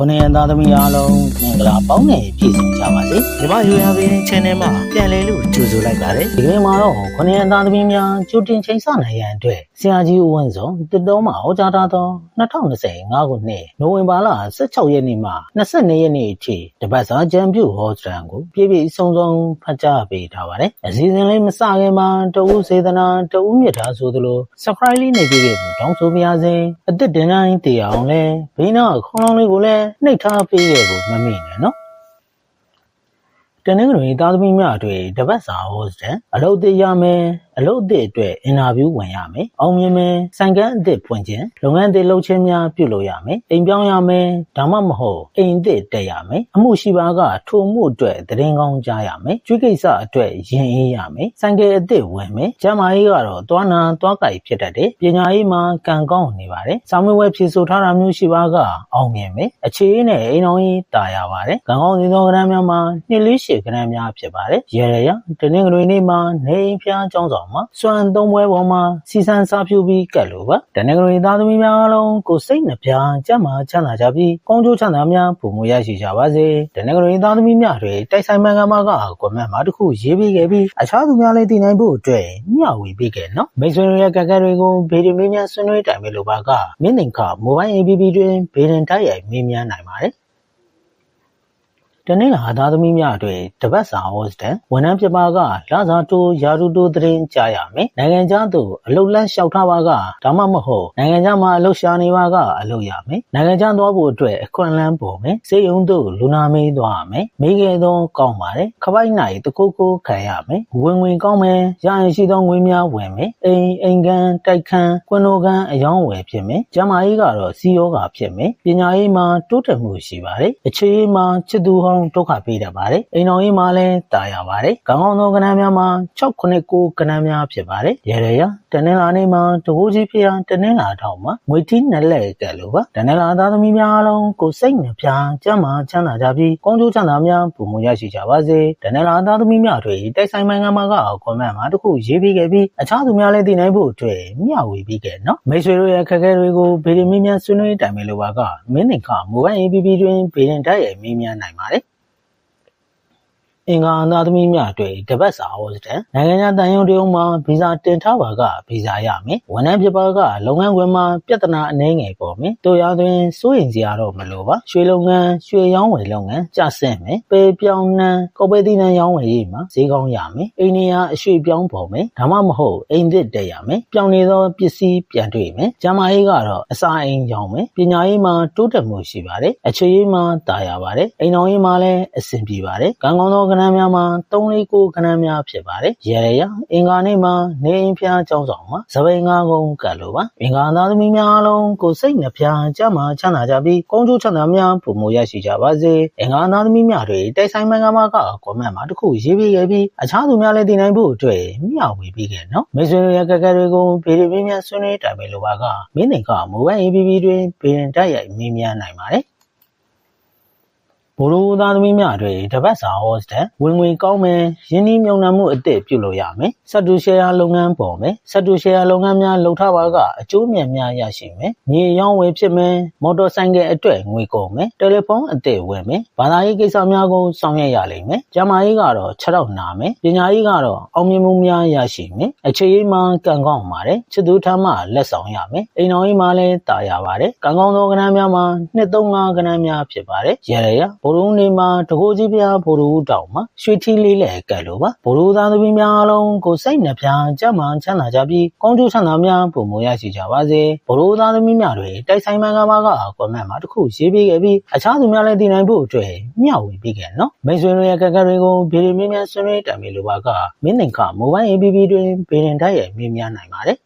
ခုနှစ်ရက်သားသမီးအားလုံးမင်္ဂလာပေါင်းနဲ့ပြည့်စုံကြပါစေဒီမှာယူရပင်း channel မှာပြန်လည်လို့ကြိုဆိုလိုက်ပါတယ်ဒီကနေ့မှာတော့ခုနှစ်ရက်သားသမီးများကြိုတင်ချိန်ဆနိုင်ရန်အတွက်ဆရာကြီးဦးဝင်းစောတစ်တော်မှာဟောကြားထားသော2025ခုနှစ်နိုဝင်ဘာလ16ရက်နေ့မှ22ရက်နေ့အထိတပတ်စာကြံပြုဟောကြားကိုပြည့်ပြည့်စုံစုံဖတ်ကြားပေးထားပါတယ်အစီအစဉ်လေးမစခင်မှာတဦးစေတနာတဦးမြတ်တာဆိုသလို subscribe လေးနေကြည့်ခဲ့ပြီးတောင်းဆိုပါရစေအသက်တင်တိုင်းတည်အောင်လဲဘေးနားခေါင်းလုံးလေးကိုလည်းနှိပ်ထားပေးခဲ့ဖို့မမေ့နဲ့နော် တနင်္ဂနွေသားသမီးများအတွေ့တပတ်စာဟောစတန်အလုပ်အသစ်ရမယ်အလုပ်အသစ်အတွက်အင်တာဗျူးဝင်ရမယ်အောင်မြင်မယ်ဆိုင်ကန်းအသစ်ဖွင့်ခြင်းလုပ်ငန်းအသစ်လုပ်ခြင်းများပြုလုပ်ရမယ်အိမ်ပြောင်းရမယ်ဒါမှမဟုတ်အိမ်အသစ်တက်ရမယ်အမှုရှိပါကထိုမှုအတွက်သတင်းကောင်းကြားရမယ်ကျွေးကိစ္စအတွက်ရင်အေးရမယ်ဆိုင်ကယ်အသစ်ဝင်မယ်ကျမကြီးကတော့သွားနာသွားကြိုက်ဖြစ်တတ်တယ်ပညာရေးမှာကံကောင်းနေပါတယ်စာမေးပွဲဖြေဆိုထားတာမျိုးရှိပါကအောင်မြင်မယ်အခြေအနေနဲ့အိမ်တော်ကြီးတာရပါတယ်ကံကောင်းနေသောကဏ္ဍများမှာနှစ်လေးရှည်ကဏ္ဍများဖြစ်ပါတယ်ရေရရတနင်္ဂနွေနေ့မှာနေအိမ်ဖျားကျောင်းဆောင်မှာစွမ်းသုံးပွဲပေါ်မှာစီစံစားဖြူပြီးကတ်လို့ပါတနင်္ဂနွေသားသမီးများအားလုံးကိုယ်စိတ်နှပြကြမ်းမာချမ်းသာကြပြီးကောင်းကျိုးချမ်းသာများပုံမူရရှိကြပါစေတနင်္ဂနွေသားသမီးများတွေတိုက်ဆိုင်မှန်ကမှာကကွန်မန့်မှာတစ်ခုရေးပေးခဲ့ပြီးအခြားသူများလည်းတည်နိုင်ဖို့အတွက်မျှဝေပေးခဲ့နော်မိတ်ဆွေတို့ရဲ့ကက်ကက်တွေကိုဗီဒီယိုမေးမြန်းဆွေးနွေးတိုင်ပေးလိုပါကမင်းတင်ခမိုဘိုင်း APP တွင်ဗီဒင်တိုက်ရိုက်မေးမြန်းနိုင်ပါတယ် တနင်္လာသားသမီးများအတွက်တပတ်စာဟောစတန်ဝန်ထမ်းပြပါကလာစာတိုးယာရုတိုးသတင်းကြားရမယ်နိုင်ငံခြားသို့အလုတ်လန်းလျှောက်ထားပါကဒါမှမဟုတ်နိုင်ငံခြားမှာအလုတ်ရှာနေပါကအလုတ်ရမယ်နိုင်ငံခြားသွားဖို့အတွက်အခွင့်အလမ်းပေါ်မယ်စေယုံသို့လူနာမေးသွားရမယ်မိခဲ့သောကောင်းပါတယ်ခပိုက်နိုင်တကုတ်ကိုခံရမယ်ဝင်ဝင်ကောင်းမယ်ရရင်ရှိသောငွေများဝင်မယ်အိမ်အိမ်ကန်တိုက်ခန်းကွန်ဒိုကန်အယောင်းဝယ်ဖြစ်မယ်ကျမကြီးကတော့စီယောဂါဖြစ်မယ်ပညာရေးမှာတိုးတက်မှုရှိပါတယ်အခြေရေးမှာချစ်သူဟောင်းဒုက္ခပေးတတ်ပါတယ်အိမ်တော်ရေးမှာလည်းတာယာပါတယ်ကောင်းကောင်းသောကဏ္ဍများမှာ6ခု9ကဏ္ဍများဖြစ်ပါတယ်ရေရရတနင်္လာနေ့မှာတကူကြီးဖျားတနင်္လာထောင်မှာငွေတီးနဲ့လက်ကဲလို့ပါတနင်္လာသားသမီးများအားလုံးကိုစိတ်နှပြကျမ်းမာချမ်းသာကြပြီးကောင်းကျိုးချမ်းသာများပုံမရရှိကြပါစေတနင်္လာသားသမီးများတွေတိုက်ဆိုင်မှန်ကမှာကကွန်မန့်မှာတစ်ခုရေးပြီးခဲ့ပြီးအခြားသူများလည်းသိနိုင်ဖို့အတွက်မျှဝေပြီးခဲ့နော်မိတ်ဆွေတို့ရဲ့ခက်ခဲတွေကိုဗီဒီယိုမင်းများဆွေးနွေးတိုင်ပေးလိုပါကမင်းတင်ခမိုဘိုင်း APP တွင်ဗီဒင်တိုက်ရိုက်မေးမြန်းနိုင်ပါတယ် အင်္ဂါအသာသမီးများအတွက်တပတ်စာဟောစတဲ့နိုင်ငံခြားတန်ရုံတရုံမှာဗီဇာတင်ထားပါကဗီဇာရမယ်ဝန်ထမ်းဖြစ်ပါကလုပ်ငန်းခွင်မှာပြဿနာအနှဲငယ်ပေါ်မယ်တို့ရတွင်စိုးရင်စရာတော့မလိုပါရွှေလုပ်ငန်းရွှေရောင်းဝယ်လုပ်ငန်းကြဆင့်မယ်ပေပြောင်းနှံကော်ပိုတိနံရောင်းဝယ်ရေးမှာဈေးကောင်းရမယ်အိန္ဒိယအရွှေပြောင်းပေါ်မယ်ဒါမှမဟုတ်အိမ်သစ်တက်ရမယ်ပြောင်းနေသောပစ္စည်းပြန်တွေ့မယ်ကျမကြီးကတော့အစာအိမ်ရောင်းမယ်ပညာရေးမှာတိုးတက်မှုရှိပါတယ်အခြေရေးမှာတာယာပါတယ်အိမ်တော်ရေးမှာလည်းအဆင်ပြေပါတယ်ကံကောင်းသောကဏ္ဍများမှာ3လေး9ကဏ္ဍများဖြစ်ပါတယ်ရေရရအင်္ဂါနေ့မှာနေအိမ်ဖျားကျောင်းဆောင်မှာစပိန်ငါးကုန်းကတ်လို့ပါအင်္ဂါသားသမီးများအားလုံးကိုစိတ်နှဖျားကြမှာချမ်းသာကြပြီးကောင်းကျိုးချမ်းသာများပုံမရရှိကြပါစေအင်္ဂါသားသမီးများတွေတိုက်ဆိုင်မှန်ကမှာကကွန်မန့်မှာတစ်ခုရေးပေးခဲ့ပြီးအခြားသူများလည်းသိနိုင်ဖို့အတွက်မျှဝေပေးခဲ့နော်မိတ်ဆွေတို့ရဲ့ကက်ကက်တွေကိုဗီဒီယိုမင်းများဆွေးနွေးတိုင်ပေးလိုပါကမင်းတင်ကမိုဘိုင်း APP တွင်ဗီဒင်တိုက်ရိုက်မေးမြန်းနိုင်ပါတယ် ဘိုလ်လိုသားသမီးများတွေတပတ်စာဟောစတဲ့ဝင်ငွေကောင်းမယ်ရင်းနှီးမြှုပ်နှံမှုအသစ်ပြုလုပ်ရမယ်စက်တူရှယ်ယာလုပ်ငန်းပေါ်မယ်စက်တူရှယ်ယာလုပ်ငန်းများလုပ်ထားပါကအကျိုးမြတ်များရရှိမယ်မြေရောင်းဝယ်ဖြစ်မယ်မော်တော်ဆိုင်ကယ်အတွက်ငွေကုန်မယ်တယ်လီဖုန်းအသစ်ဝယ်မယ်ဘာသာရေးကိစ္စများကိုဆောင်ရွက်ရလိမ့်မယ်ကျန်းမာရေးကတော့6တော့နာမယ်ပညာရေးကတော့အောင်မြင်မှုများရရှိမယ်အခြေရေးမှာကံကောင်းပါတယ်ချစ်သူထမ်းမှလက်ဆောင်ရမယ်အိမ်တော်ရေးမှာလည်းတာယာပါတယ်ကံကောင်းသောကဏ္ဍများမှာ235ကဏ္ဍများဖြစ်ပါတယ်ရရရဘိုလ်ရုံးနေမှာတကိုးကြီးပြားဘိုလ်ရုံးတောင်မှာရွှေထီးလေးလည်းကတ်လို့ပါဘိုလ်ရုံးသားသမီးများအလုံးကိုစိတ်နှပြကြမ်းမှချမ်းသာကြပြီးကောင်းကျိုးချမ်းသာများပုံမရရှိကြပါစေဘိုလ်ရုံးသားသမီးများတွေတိုက်ဆိုင်မှန်ကမှာကကွန်မန့်မှာတစ်ခုရေးပေးခဲ့ပြီးအခြားသူများလည်းသိနိုင်ဖို့အတွက်မျှဝေပေးခဲ့နော်မိတ်ဆွေတို့ရဲ့ကက်ကက်တွေကိုဗီဒီယိုမြင်မြန်ဆွေးနွေးတိုင်ပေးလိုပါကမင်းတင်ခမိုဘိုင်း APP တွင်ဗီဒီယိုတိုက်ရိုက်မြင်မြန်နိုင်ပါတယ်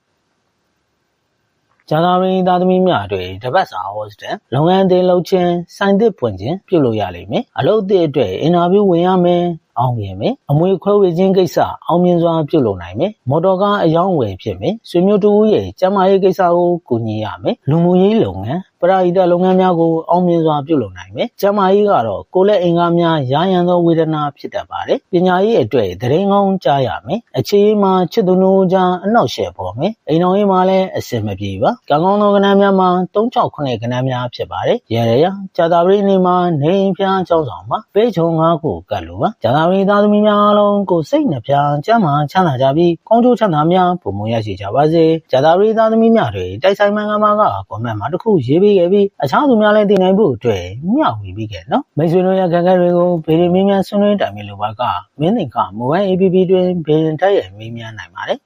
ကျန်သာရင်းသားသမီးများတွေတပတ်စာဟောစတဲ့လုပ်ငန်းအသေးလုပ်ခြင်းစိုင်းသစ်ပွင့်ခြင်းပြုလုပ်ရလိမ့်မယ်အလုပ်အသစ်အတွက်အင်တာဗျူးဝင်ရမယ်အောင်မြင်မယ်အမွေခွဲဝေခြင်းကိစ္စအောင်မြင်စွာပြုလုပ်နိုင်မယ်မော်တော်ကားအယောင်းဝယ်ဖြစ်မယ်ဆွေမျိုးတူရဲ့ကျန်းမာရေးကိစ္စကိုကူညီရမယ်လူမှုရေးလုပ်ငန်းပရာဟိတလုပ်ငန်းများကိုအောင်မြင်စွာပြုလုပ်နိုင်မယ်။ကျန်းမာရေးကတော့ကိုယ်လက်အင်္ဂါများရာရန်သောဝေဒနာဖြစ်တတ်ပါတယ်။ပညာရေးအတွက်သတရင်ကောင်းကြားရမယ်။အခြေရေးမှာချစ်သူတို့ကြားအနောက်ရှယ်ပေါ်မယ်။အိမ်တော်ရေးမှာလည်းအစင်မပြေပါ။ကံကောင်းသောကဏ္ဍများမှာ369ကဏ္ဍများဖြစ်ပါတယ်။ရရရကြာတာပရိနေမှာနေအိမ်ဖျားကျောင်းဆောင်မှာပေးချုံငါးခုကတ်လိုပါ။ကြာတာပရိသားသမီးများအားလုံးကိုယ်စိတ်နှပြကျမ်းမာချမ်းသာကြပြီးကောင်းကျိုးချမ်းသာများပုံမရရှိကြပါစေ။ကြာတာပရိသားသမီးများတွေတိုက်ဆိုင်မှန်ကမာကကွန်မန့်မှာတစ်ခုရေးပေးခဲ့ပြီးအခြားသူများလည်းတည်နိုင်ဖို့အတွက်မျှဝေပေးခဲ့နော်မိတ်ဆွေတို့ရဲ့ခံကတွေကိုဗေဒမင်းများဆွေးနွေးတိုင်ပင်လိုပါကမင်းသင်ကမိုဘိုင်း APP တွင်ဗေဒတိုက်ရိုက်မေးမြန်းနိုင်ပါတယ်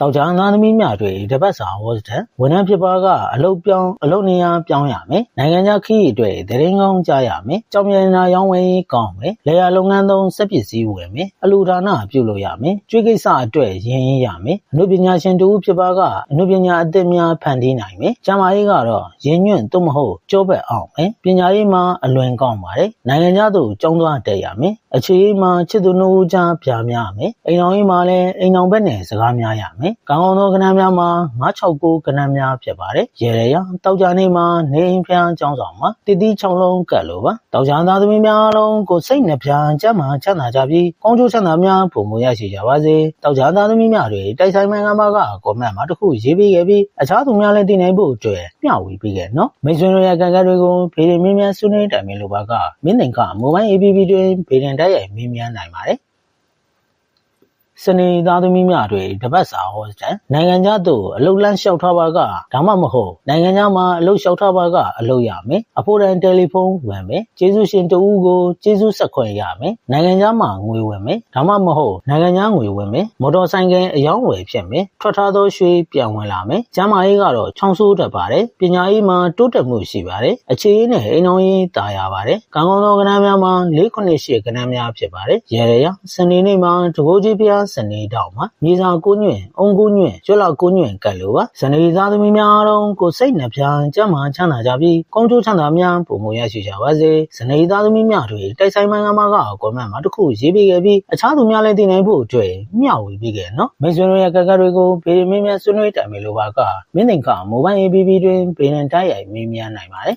တောက်ချမ်းသားသမီးများတွေတပတ်စာဝတ်တဲ့ဝန်ထမ်းဖြစ်ပါကအလုတ်ပြောင်းအလုတ်နေရာပြောင်းရမယ်နိုင်ငံခြားခီးအတွက်တရင်ကောင်းကြားရမယ်ကြောင်မြန်နာရောင်းဝယ်ရေးကောင်းမယ်လေယာလုပ်ငန်းသုံးစက်ပစ္စည်းဝယ်မယ်အလူဒါနပြုလုပ်ရမယ်ကျွေးကိစ္စအတွက်ရင်းရင်းရမယ်အနုပညာရှင်တူဖြစ်ပါကအနုပညာအသစ်များဖန်တီးနိုင်မယ်ကျမ်းမာရေးကတော့ရင်းညွန့်သို့မဟုတ်ကြောဘက်အောင်မယ်ပညာရေးမှာအလွန်ကောင်းပါတယ်နိုင်ငံခြားသို့ကျောင်းသွားတက်ရမယ် အခြေရေးမှာချစ်သူနှုတ်ကြားပြများရမယ်အိမ်တော်ရေးမှာလည်းအိမ်တော်ဘက်နဲ့စကားများရမယ်ကောင်းကောင်းသောကဏ္ဍများမှာ969ကဏ္ဍများဖြစ်ပါတယ်ရေရရတောက်ကြနေမှာနေအိမ်ဖျားကျောင်းဆောင်မှာတည်တည်ချောင်းလုံးကတ်လို့ပါတောက်ကြသားသမီးများအားလုံးကိုစိတ်နှပြကျမ်းမာချမ်းသာကြပြီးကောင်းကျိုးချမ်းသာများပုံမရရှိကြပါစေတောက်ကြသားသမီးများတွေတိုက်ဆိုင်မှန်ကမာကကောမန့်မှာတစ်ခုရေးပေးခဲ့ပြီးအခြားသူများလည်းတည်နိုင်ဖို့အတွက်မျှဝေပေးခဲ့နော်မိတ်ဆွေတို့ရဲ့ကံကတ်တွေကိုဖေးရမင်းများဆွေးနွေးတိုင်ပင်လိုပါကမင်းသင်ကမိုဘိုင်း APP တွင်ဖေးရင်တိုက်ရိုက်မေးမြန်းနိုင်ပါတယ် စနေသားသမီးများတွေတပတ်စာဟောစတန်နိုင်ငံခြားသို့အလုတ်လန်းလျှောက်ထားပါကဒါမှမဟုတ်နိုင်ငံခြားမှာအလုတ်လျှောက်ထားပါကအလုတ်ရမယ်အဖို့တန်တယ်လီဖုန်းဝင်မယ်ကျေးဇူးရှင်တဦးကိုကျေးဇူးဆက်ခွင့်ရမယ်နိုင်ငံခြားမှာငွေဝင်မယ်ဒါမှမဟုတ်နိုင်ငံခြားငွေဝင်မယ်မော်တော်ဆိုင်ကယ်အယောင်းဝယ်ဖြစ်မယ်ထွက်ထားသောရွှေပြန်ဝင်လာမယ်ကျမ်းမာရေးကတော့ချောင်းဆိုးတတ်ပါတယ်ပညာရေးမှာတိုးတက်မှုရှိပါတယ်အခြေရေးနဲ့အိမ်တော်ရေးတာယာပါတယ်ကံကောင်းသောကဏ္ဍများမှာ၄ခုနှစ်ရှိကဏ္ဍများဖြစ်ပါတယ်ရေရရစနေနေ့မှာတကိုးကြီးဖျားစနေတောက်မှာမြေစာကိုညွန့်အုံကိုညွန့်ကျွတ်လောက်ကိုညွန့်ကတ်လို့ပါစနေသားသမီးများအားလုံးကိုစိတ်နှပြကျမ်းမာချမ်းသာကြပြီးကောင်းကျိုးချမ်းသာများပုံမရရှိကြပါစေစနေသားသမီးများတွေတိုက်ဆိုင်မှန်ကမာကကွန်မန့်မှာတစ်ခုရေးပေးခဲ့ပြီးအခြားသူများလည်းတည်နိုင်ဖို့အတွက်မျှဝေပေးခဲ့နော်မိတ်ဆွေတို့ရဲ့ကကတွေကိုဗေဒမင်းများဆွေးနွေးတိုင်ပင်လိုပါကမင်းသင်ကမိုဘိုင်း APP တွင်ဗေဒန်တိုက်ရိုက်မေးမြန်းနိုင်ပါတယ်